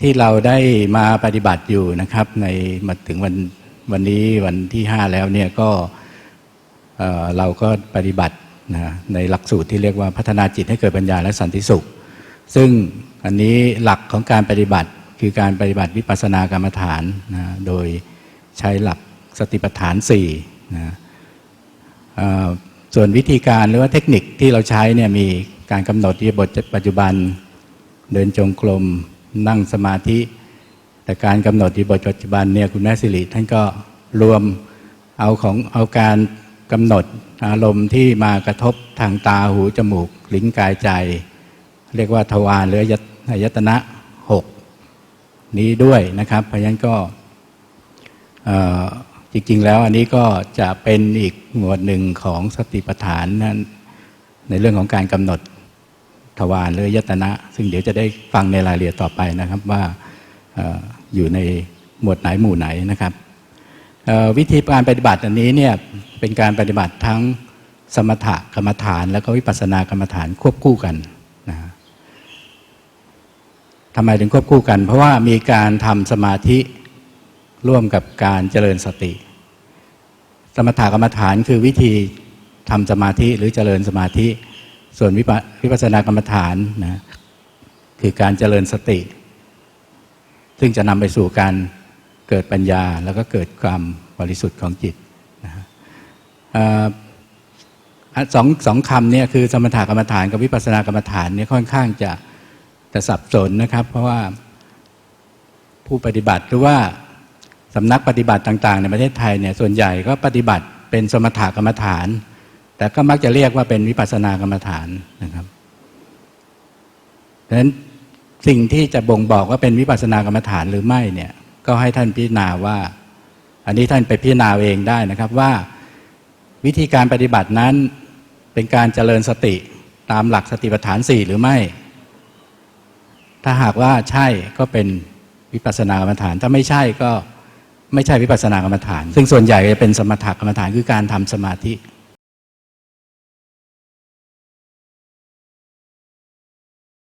ที่เราได้มาปฏิบัติอยู่นะครับ ในมาถึงวันวันนี้วันที่ห้าแล้วเนี่ยก็เอ่อเราก็ปฏิบัตินะในหลักสูตรที่เรียกว่าพัฒนาจิตให้เกิดปัญญาและสันติสุข ซึ่งอันนี้หลักของการปฏิบัติคือการปฏิบัติวิปัสสนากรรมฐานนะโดยใช้หลักสติปัฏฐาน4นะส่วนวิธีการหรือว่าเทคนิคที่เราใช้เนี่ยมีการกำหนดอิริยาบทปัจจุบัน เดินจงกรมนั่งสมาธิ แต่การกำหนดอิริยาบทปัจจุบันเนี่ยคุณแม่สิริท่านก็รวมเอาของเอาการกำหนดอารมณ์ที่มากระทบทางตาหูจมูกลิ้นกายใจ เรียกว่าทวารหรืออายตยตนะหกนี้ด้วยนะครับเพราะฉะนั้นก็จริงๆแล้วอันนี้ก็จะเป็นอีกหมวดหนึ่งของสติปัฏฐานนั้นในเรื่องของการกำหนด ทวารหรือยตนะ ซึ่งเดี๋ยวจะได้ฟังในรายละเอียดต่อไปนะครับว่าอยู่ในหมวดไหนหมู่ไหนนะครับวิธีการปฏิบัติอันนี้เนี่ยเป็นการปฏิบัติทั้งสมถกรรมฐานแล้วก็วิปัสสนากรรมฐานควบคู่กันนะฮะทำไมถึงควบคู่กัน เพราะว่ามีการทำสมาธิร่วมกับการเจริญสติ สมถกรรมฐานคือวิธีทำสมาธิหรือเจริญสมาธิ ส่วนวิปัสสนากรรมฐานนะคือการเจริญสติ ซึ่งจะนำไปสู่การเกิดปัญญาแล้วก็เกิดความบริสุทธิ์ของจิตนะอออะสองสองคำเนี่ยคือสมถกรรมฐานกับวิปัสสนากรรมฐานเนี่ยค่อนข้างจะจะสับสนนะครับ เพราะว่าผู้ปฏิบัติหรือว่าสำนักปฏิบัติต่าง ๆ ในประเทศไทยเนี่ยส่วนใหญ่ก็ปฏิบัติเป็นสมถกรรมฐาน แต่ก็มักจะเรียกว่าเป็นวิปัสสนากรรมฐานนะครับดังนั้นสิ่งที่จะบ่งบอกว่าเป็นวิปัสสนากรรมฐานหรือไม่เนี่ยก็ให้ท่านพิจารณาว่า อันนี้ท่านไปพิจารณาเองได้นะครับว่าวิธีการปฏิบัตินั้นเป็นการเจริญสติตามหลักสติปัฏฐานสี่หรือไม่ ถ้าหากว่าใช่ก็เป็นวิปัสสนากรรมฐาน ถ้าไม่ใช่ก็ไม่ใช่วิปัสสนากรรมฐาน ซึ่งส่วนใหญ่จะเป็นสมถกรรมฐานคือการทำสมาธิ